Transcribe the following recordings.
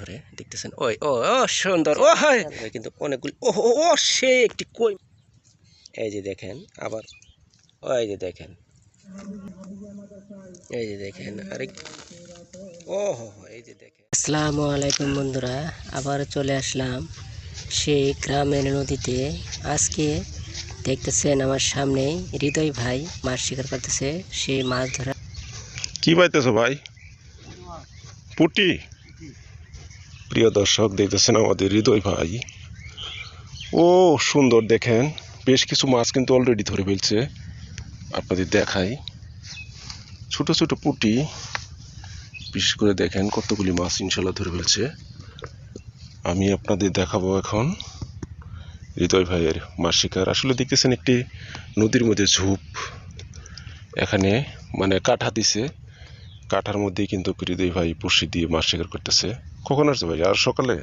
ধরে দেখতেছেন। ওই ও ও সুন্দর। ও হয় কিন্তু অনেকগুলি ও ও, সে একটি কই। এই যে দেখেন আবার ওই যে দেখেন। এই যে দেখেন আরেক ও হো হো, এই যে দেখেন। আসসালামু আলাইকুম বন্ধুরা আবার চলে আসলাম সেই গ্রামের নদীতে। আজকে দেখতেছেন আমার সামনে হৃদয় ভাই মাছ শিকার করতেছে সেই মাছ ধরা কি পাইতেছো ভাই? পুটি? প্রিয় দর্শক, দেখতেছেন আমাদের হৃদয় ভাই। ও, সুন্দর দেখেন। বেশ কিছু মাছ কিন্তু অলরেডি ধরে ফেলছে। আপনাদের দেখাই। ছোট ছোট পুটি। বিশেষ করে দেখেন কতগুলি মাছ ইনশাল্লাহ ধরে ফেলছে। আমি আপনাদের দেখাবো এখন হৃদয় ভাইয়ের মাছ শিকার। আসলে দেখতেছেন একটি নদীর মধ্যে ঝোপ। এখানে মানে কাঠা দিছে। কাঠার মধ্যেই কিন্তু হৃদয় ভাই পুষি দিয়ে মাছ শিকার করতেছে। কখন আসছে ভাই আর সকালে?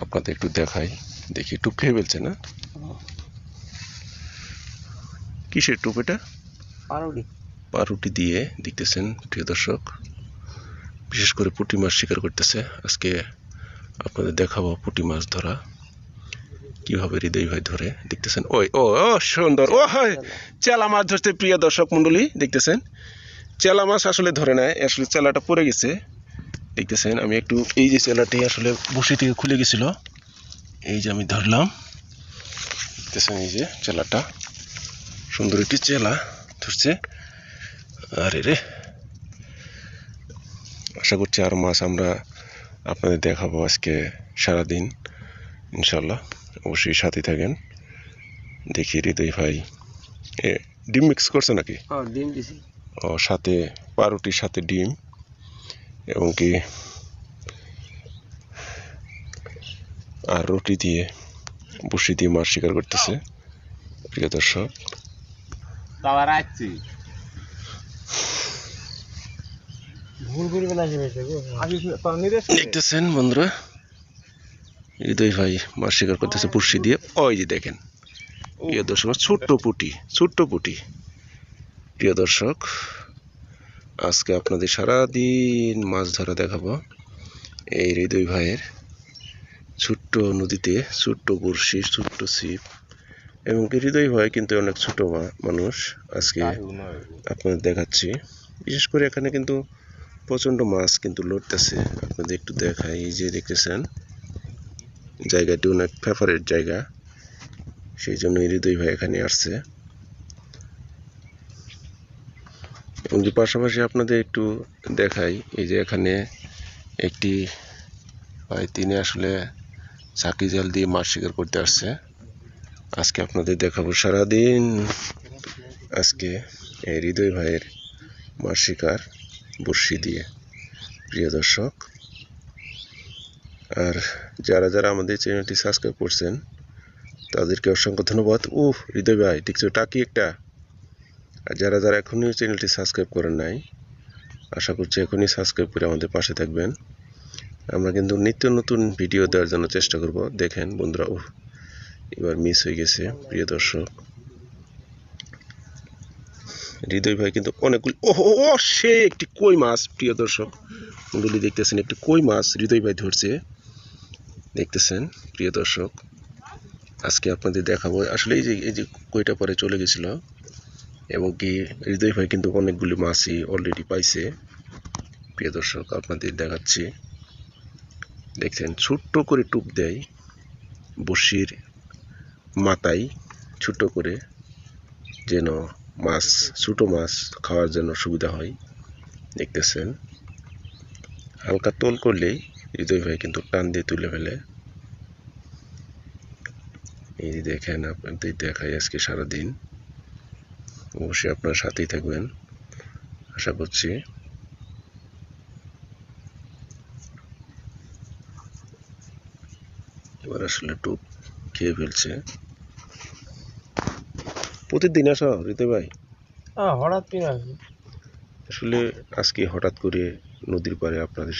আপনাদের একটু দেখাই দেখি টুপ খেয়ে ফেলছে না? কিসের টুপ এটা? পারুডি পাউরুটি দিয়ে দেখতেছেন প্রিয় দর্শক। বিশেষ করে পুঁটি মাছ শিকার করতেছে। আজকে আপনাদের দেখাবো পুঁটি মাছ ধরা। কীভাবে হৃদয় ভাই ধরে দেখতেছেন? ওই ও ও সুন্দর। ও হয়! চেলা। মাছ ধরতে প্রিয় দর্শক মণ্ডলী দেখতেছেন? চেলা মাছ আসলে ধরে নেয়, আসলে চেলাটা পড়ে গেছে। দেখতেছেন, আমি একটু এই যে চেলাটি আসলে বসি থেকে খুলে গেছিল। এই যে আমি ধরলাম। দেখতেছেন এই যে চেলাটা। সুন্দর একটি চেলা ধরছে। আরে রে। আশা করছি আর মাছ আমরা আপনাদের দেখাবো আজকে সারাদিন, ইনশাল্লাহ। অবশ্যই সাথে থাকেন। দেখি হৃদয় ভাই। ডিম মিক্স করছে নাকি? হ্যাঁ ডিম দিছি। সাথে পাউরুটির সাথে ডিম এবং কি আর রুটি দিয়ে বসি দিয়ে মাছ শিকার করতেছে প্রিয় দর্শক। দেখতেছেন বন্ধুরা হৃদয় ভাই মাছ শিকার করতেছে পুষি দিয়ে। ওই যে দেখেন প্রিয় দর্শক ছোট্ট পুটি ছোট্ট পুটি। প্রিয় দর্শক আজকে আপনাদের সারাদিন মাছ ধরা দেখাবো। এই হৃদয় ভাইয়ের ছোট্ট নদীতে ছোট্ট বড়শি ছোট্ট ছিপ। এবং হৃদয় ভাই কিন্তু অনেক ছোট মানুষ আজকে আপনাদের দেখাচ্ছি। বিশেষ করে এখানে কিন্তু প্রচণ্ড মাছ কিন্তু লড়তেছে। আপনাদের একটু দেখাই এই যে দেখতেছেন জায়গাটি অনেক ফেভারেট জায়গা। সেই জন্য হৃদয় ভাই এখানে আসছে। এবং যে পাশাপাশি আপনাদের একটু দেখাই, এই যে এখানে একটি তিনি আসলে চাকি জাল দিয়ে মাছ শিকার করতে আসছে। আজকে আপনাদের দেখাবো সারাদিন আজকে এই হৃদয় ভাইয়ের মাছ শিকার বড়শি দিয়ে। প্রিয় দর্শক, আর যারা যারা আমাদের চ্যানেলটি সাবস্ক্রাইব করছেন, তাদেরকে অসংখ্য ধন্যবাদ। ও হৃদয় ভাই দেখছ টাকি একটা। আর যারা যারা এখনই চ্যানেলটি সাবস্ক্রাইব করেন নাই, আশা করছি এখনই সাবস্ক্রাইব করে আমাদের পাশে থাকবেন। আমরা কিন্তু নিত্য নতুন ভিডিও দেওয়ার জন্য চেষ্টা করব। দেখেন বন্ধুরা ও এবার মিস হয়ে গেছে, প্রিয় দর্শক। হৃদয় ভাই কিন্তু অনেকগুলি ও সে একটি কই মাছ, প্রিয় দর্শক। মন্ডলী দেখতেছেন, একটি কই মাছ হৃদয় ভাই ধরছে। দেখতেছেন, প্রিয় দর্শক। আজকে আপনাদের দেখাবো, আসলে এই যে এই যে কইটা পরে চলে গেছিল এবং কি হৃদয় ভাই কিন্তু অনেকগুলি মাছই অলরেডি পাইছে। প্রিয় দর্শক, আপনাদের দেখাচ্ছি। দেখছেন, ছোট্ট করে টুপ দেয় বসির মাথায়, ছোট্ট করে যেন মাছ, ছোটো মাছ খাওয়ার জন্য সুবিধা হয়। দেখতেছেন, হালকা তোল করলেই হৃদয় ভাই কিন্তু টান দিয়ে তুলে ফেলে। এই দেখেন, আপনাদের দেখাই আজকে সারাদিন। অবশ্যই আপনার সাথেই থাকবেন। আশা করছি। এবার আসলে টুপ খেয়ে ফেলছে। প্রতিদিন আসো হৃদয় ভাই। হঠাৎ আসবে। আসলে আজকে হঠাৎ করে নদীর পাড়ে আপনাদের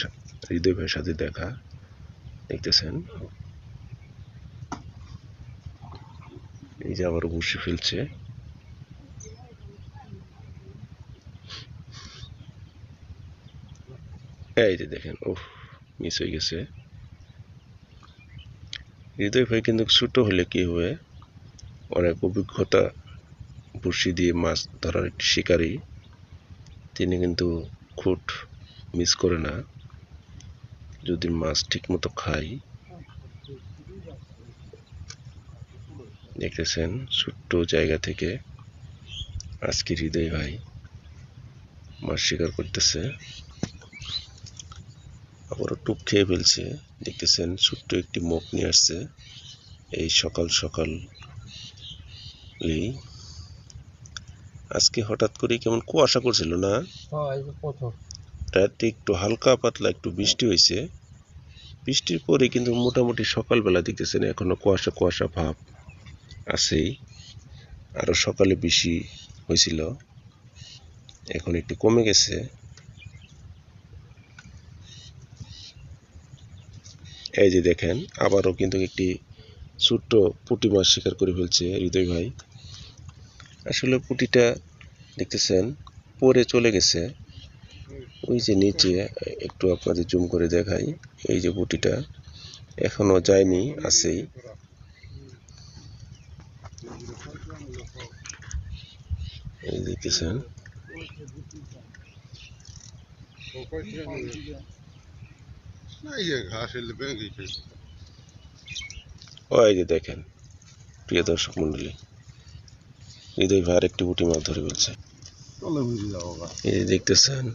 হৃদয় ভাইয়ের সাথে দেখা দেখতেছেন। এই যে আবার বসে ফেলছে। এই যে দেখেন ও মিস হয়ে গেছে। হৃদয় ভাই কিন্তু ছোট হলে কি হবে? অনেক অভিজ্ঞতা বসি দিয়ে মাছ ধরার একটি শিকারী। তিনি কিন্তু খুট মিস করে না। যদি মাছ ঠিক মতো খাই দেখতেছেন ছোট্ট জায়গা থেকে আজকে হৃদয় ভাই মাছ শিকার করতেছে। আবারও টুপ খেয়ে ফেলছে। দেখতেছেন ছোট্ট একটি মুখ নিয়ে আসছে। এই সকাল সকাল আজকে হঠাৎ করে কেমন কুয়াশা করছিল না? হ্যাঁ এই যে প্রথম রাতে একটু হালকা পাতলা একটু বৃষ্টি হয়েছে। বৃষ্টির পরে কিন্তু মোটামুটি সকালবেলা দেখতেছেন এখনও কুয়াশা কুয়াশা ভাব আছেই। আরও সকালে বেশি হয়েছিল। এখন একটু কমে গেছে। এই যে দেখেন, আবারও কিন্তু একটি ছোট্ট পুঁটি মাছ শিকার করে ফেলছে হৃদয় ভাই। আসলে পুঁটিটা দেখতেছেন পরে চলে গেছে। ওই যে নিচে একটু আপনাদের জুম করে দেখাই, এই যে বুটিটা এখনও যায়নি, আছেই। এই দেখতেছেন। না ঘাস এলে ভেঙে ওই যে দেখেন প্রিয় দর্শক মন্ডলী হৃদয় ভাই একটি বুটি মাছ ধরে ফেলছে। এই যে দেখতেছেন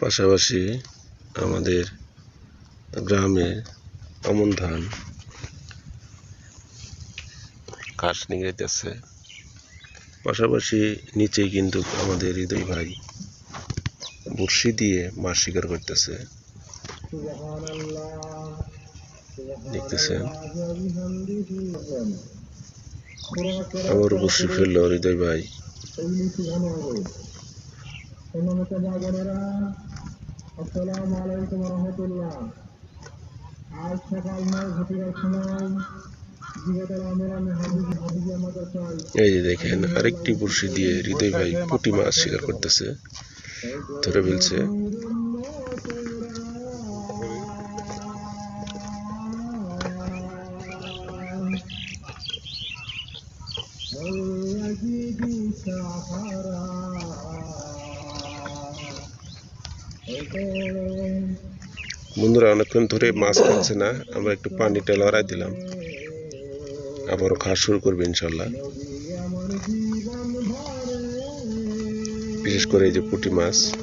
পাশাপাশি আমাদের গ্রামে আমন ধান ঘাস নিংড়েতেছে পাশাপাশি নিচে কিন্তু আমাদের হৃদয় ভাই বড়শি দিয়ে মাছ শিকার করতেছে। দেখতেছেন। আবার বড়শি ফেলল হৃদয় ভাই। আসসালামু আলাইকুম রহমতুল্লাহ আজ সকাল নয় ঘটিকার সময় আমি হাবিবি হাবিবি আমাদের চাই এই যে দেখেন আরেকটি বড়শি দিয়ে হৃদয় ভাই পুঁটি মাছ শিকার করতেছে। ধরে ফেলছে। বন্ধুরা, অনেকক্ষণ ধরে মাছ খাচ্ছে না। আমরা একটু পানিটা লড়াই দিলাম। আবারও খাওয়া শুরু করবে ইনশাল্লাহ। বিশেষ করে এই যে পুঁটি মাছ,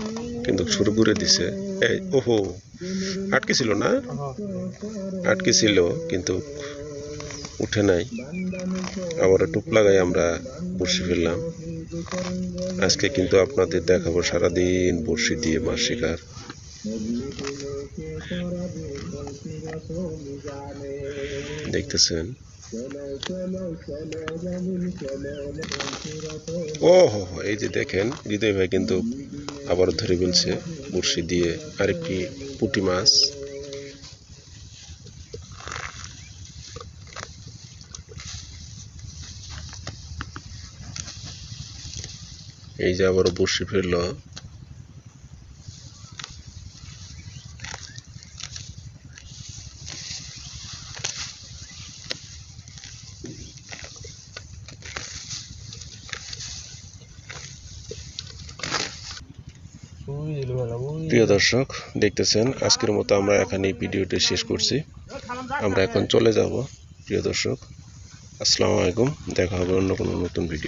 কিন্তু শুরু করে দিছে। এই, ওহো, আটকে ছিল না? আটকে ছিল, কিন্তু উঠে নাই। আবার টুপ লাগাই আমরা বড়শি ফেললাম। আজকে কিন্তু আপনাদের দেখাবো সারাদিন বড়শি দিয়ে মাছ শিকার। দেখতেছেন? ও, হো এই যে দেখেন, হৃদয় ভাই কিন্তু আবার ধরে ফেলছে বড়শি দিয়ে আরেকটি পুটি মাছ। এই যে আবারও বড়শি ফেলল প্রিয় দর্শক, দেখতেছেন, আজকের মতো আমরা এখানে ভিডিওটি শেষ করছি। আমরা এখন চলে যাব। প্রিয় দর্শক, আসসালামু আলাইকুম, দেখা হবে অন্য কোনো নতুন ভিডিও